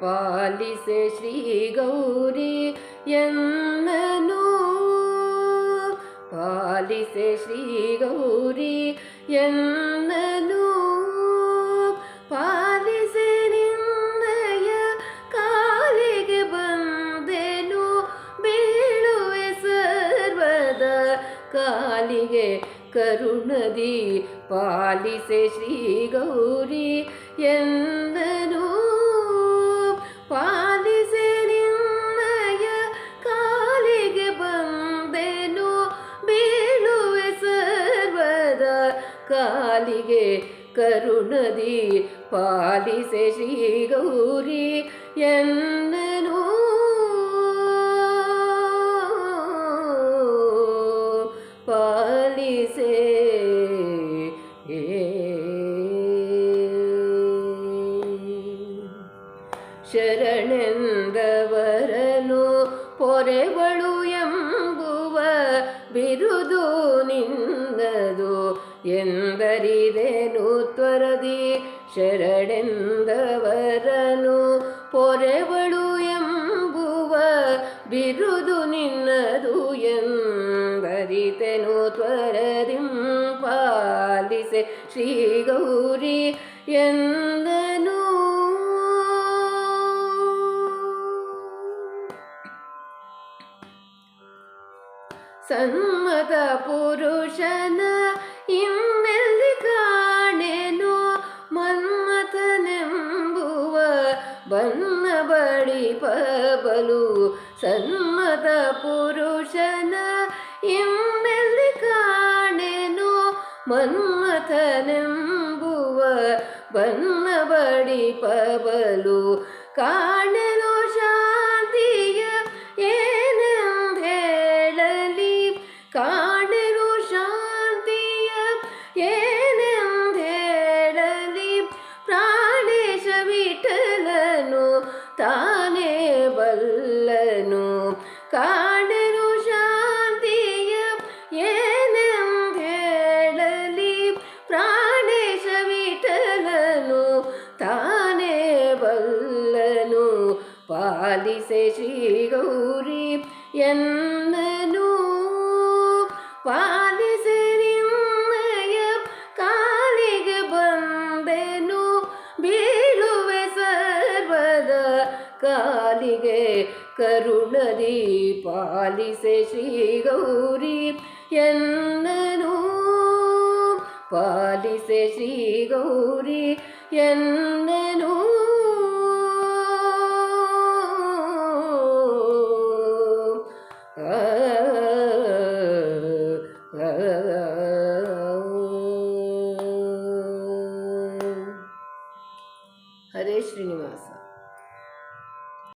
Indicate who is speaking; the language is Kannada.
Speaker 1: ಪಾಲಿಸೆ ಶ್ರೀ ಗೌರಿ ಎನ್ನನು. ಪಾಲಿಸೆ ಶ್ರೀ ಗೌರಿ ಎನ್ನನು. ಪಾಲಿಸೆ ನಿಂದಯ ಕಾಲಿಗೆ ಬಂದೆನು. ಬೀಳುವೆ ಸರ್ವದ ಕಾಲಿಗೆ ಕರುಣದಿ. ಪಾಲಿಸೆ ಶ್ರೀ ಗೌರಿ ಎಂದನು ಕಾಲಿಗೆ ಕರುಣದಿ ಪಾಲಿಸೆ ಶ್ರೀ ಗೌರಿ ಎಂದನು ಪಾಲಿಸೆ ಶರಣೆಂದವರನು ಪೊರೆವಳು ಎಂಬುವ ಬಿರುದು ನಿನ್ನದು ಎಂದರಿದೆನು ತ್ವರದಿ ಶರಣೆಂದವರನು ಪೊರೆವಳು ಎಂಬುವ ಬಿರುದು ನಿನ್ನದು ಎಂದರಿತೆನು ತ್ವರದಿಂ ಪಾಲಿಸೆ ಶ್ರೀ ಗೌರಿ ಎಂದನು. ಸನ್ಮತ ಪುರುಷನ ಬನ್ನ ಬಳಿ ಪಬಲು ಸನ್ಮತ ಪುರುಷನ ಇಮ್ಮೆಲ್ಲಿ ಕಾಣೆನು ಮನ್ಮಥನೆಂಬುವ ಬನ್ನ ಬಳಿ ಪಬಲು ಕಾಣೆನು ಪಾಲಿಸೆ ಶ್ರೀ ಗೌರಿ ಎನ್ನನು ಪಾಲಿಸೆ ನಿನ್ನಯ ಕಾಲಿಗೆ ಬಂದೆನು ಬೀಳುವೆ ಸರ್ವದ ಕಾಲಿಗೆ ಕರುಣದಿ ಪಾಲಿಸೆ ಶ್ರೀ ಗೌರಿ ಎನ್ನನು ಪಾಲಿಸೆ ಶ್ರೀ